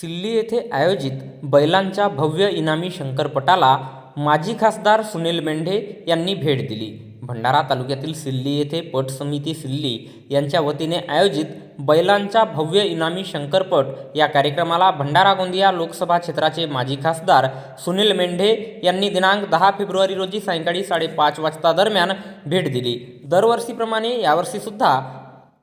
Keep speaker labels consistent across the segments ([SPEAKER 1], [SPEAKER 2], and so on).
[SPEAKER 1] सिल्ली येथे आयोजित बैलांच्या भव्य इनामी शंकरपटाला माजी खासदार सुनील मेंढे यांनी भेट दिली. भंडारा तालुक्यातील सिल्ली येथे पट समिती सिल्ली यांच्या वतीने आयोजित बैलांच्या भव्य इनामी शंकरपट या कार्यक्रमाला भंडारा गोंदिया लोकसभा क्षेत्राचे माजी खासदार सुनील मेंढे यांनी दिनांक दहा फेब्रुवारी रोजी सायंकाळी साडेपाच वाजता दरम्यान भेट दिली. दरवर्षीप्रमाणे यावर्षीसुद्धा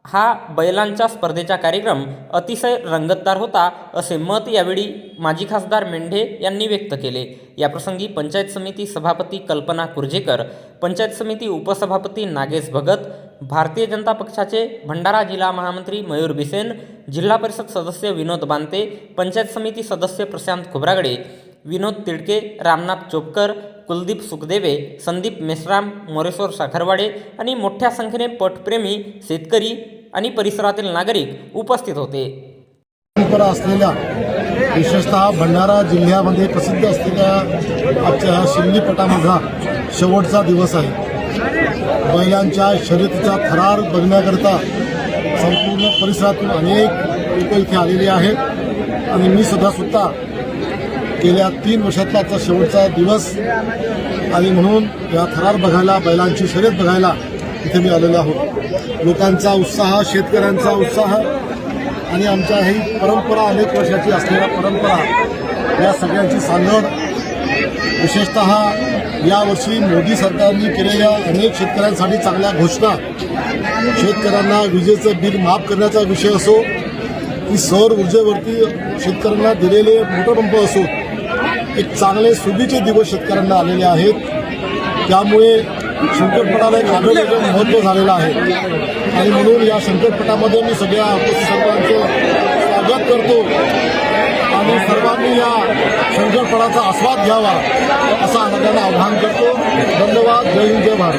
[SPEAKER 1] हा बैलांच्या स्पर्धेचा कार्यक्रम अतिशय रंगतदार होता असे मत यावेळी माजी खासदार मेंढे यांनी व्यक्त केले. याप्रसंगी पंचायत समिती सभापती कल्पना कुर्जेकर पंचायत समिती उपसभापती नागेश भगत भारतीय जनता पक्षाचे भंडारा जिल्हा महामंत्री मयूर बिसेन जिल्हा परिषद सदस्य विनोद बांते पंचायत समिती सदस्य प्रशांत खोब्रागडे विनोद तिडके रामनाथ चोपकर कुलदीप सुखदेवे संदीप मेश्राम मोरेश्वर साखरवाडे आणि मोठ्या संख्येने पटप्रेमी शेतकरी आणि परिसरातील नागरिक उपस्थित होते.
[SPEAKER 2] असलेल्या विशेषतः भंडारा जिल्ह्यामध्ये प्रसिद्ध असलेल्या आजच्या शिमलीपटामधला शेवटचा दिवस आहे. बैलांच्या शर्यतीचा थरार बघण्याकरता संपूर्ण परिसरातून अनेक लोक इथे आलेले आहेत. आणि मी सुद्धा सुद्धा गेल्या तीन वर्षातला आजचा शेवटचा दिवस. आणि म्हणून या थरार बघायला बैलांची शर्यत बघायला इथे मी आलेलो आहोत. लोकांचा उत्साह शेतकऱ्यांचा उत्साह आणि आमच्या ही परंपरा अनेक वर्षाची असलेल्या परंपरा या सगळ्यांची सांगड. विशेषत यावर्षी मोदी सरकारने केलेल्या अनेक शेतकऱ्यांसाठी चांगल्या घोषणा. शेतकऱ्यांना विजेचं बिल माफ करण्याचा विषय असो की सौर ऊर्जेवरती शेतकऱ्यांना दिलेले मोटर पंप असो एक चांगले सुगीचे दिवस शेतकऱ्यांना आलेले आहेत. त्यामुळे शंकरपटाला एक आगळं वेगळं महत्त्व झालेलं आहे. आणि म्हणून या शंकरपटामध्ये मी सगळ्या सर्वांचं स्वागत करतो. आणि सर्वांनी या शंकरपटाचा आस्वाद घ्यावा असं सगळ्यांना आवाहन करतो. धन्यवाद. जय हिंद जय भारत.